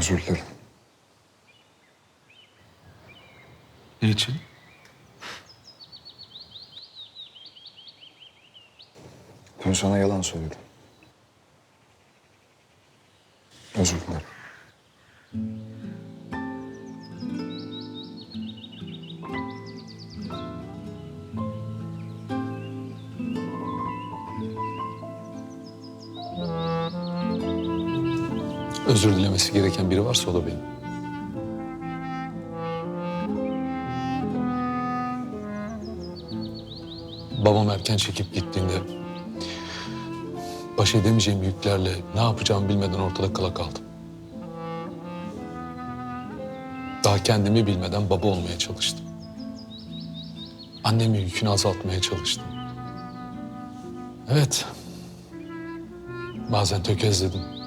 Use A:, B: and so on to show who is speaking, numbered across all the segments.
A: Özür dilerim.
B: Niçin?
A: Dün sana yalan söyledim. Özür dilerim.
B: Özür dilemesi gereken biri varsa o da benim. Babam erken çekip gittiğinde baş edemeyeceğim yüklerle ne yapacağımı bilmeden ortada kala kaldım. Daha kendimi bilmeden baba olmaya çalıştım. Annemin yükünü azaltmaya çalıştım. Evet. Bazen tökezledim.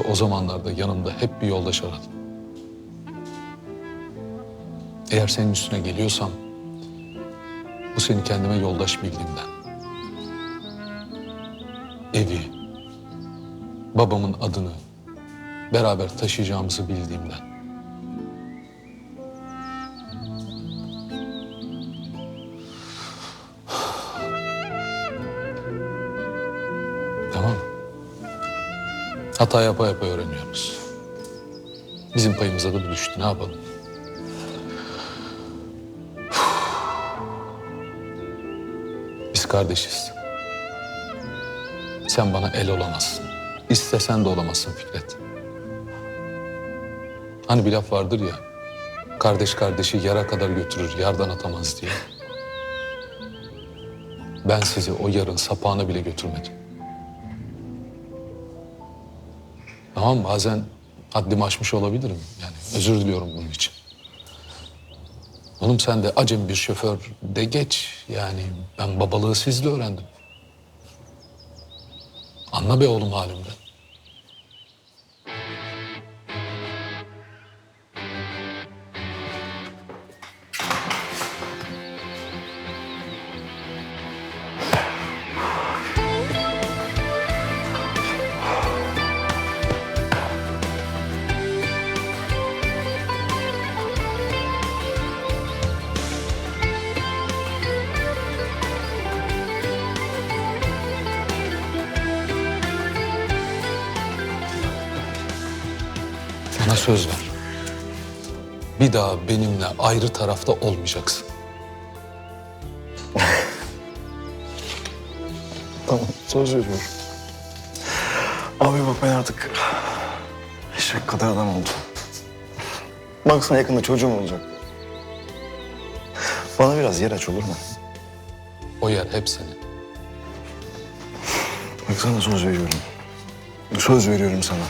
B: İşte o zamanlarda yanımda hep bir yoldaş aradım. Eğer senin üstüne geliyorsam bu seni kendime yoldaş bildiğimden. Evi, babamın adını beraber taşıyacağımızı bildiğimden. Hata yapa yapa öğreniyoruz. Bizim payımıza da bu düştü. Ne yapalım? Biz kardeşiz. Sen bana el olamazsın. İstesen de olamazsın Fikret. Hani bir laf vardır ya. Kardeş kardeşi yara kadar götürür, yardan atamaz diye. Ben sizi o yarın sapağına bile götürmedim. Tamam bazen haddimi aşmış olabilirim. Yani özür diliyorum bunun için. Oğlum sen de acem bir şoför de geç. Yani ben babalığı sizle öğrendim. Anla be oğlum halimden. Bana söz ver. Bir daha benimle ayrı tarafta olmayacaksın.
A: Tamam, söz veriyorum. Abi bak ben artık eşek kadar adam oldum. Baksana yakında çocuğum olacak. Bana biraz yer aç olur mu?
B: O yer hep senin.
A: Bak sana söz veriyorum. Söz veriyorum sana.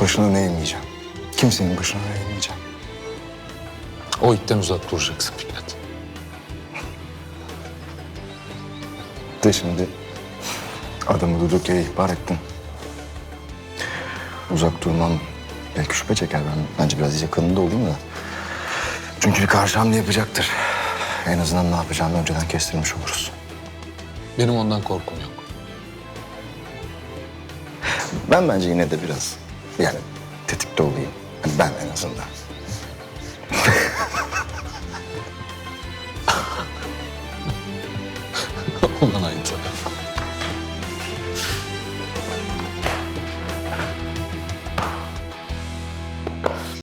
A: Başına ne eğmeyeceğim. Kimsenin başına ne eğmeyeceğim.
B: O itten uzak duracaksın Fikret.
A: De şimdi adamı durduk yere ihbar ettin. Uzak durmam belki şüphe çeker. Ben bence biraz yakınında olayım da. Çünkü bir karşı hamle yapacaktır. En azından ne yapacağımı önceden kestirmiş oluruz.
B: Benim ondan korkum yok.
A: Ben bence yine de biraz yani tetikte olayım. Yani ben en azından.
B: Ulan ayıp.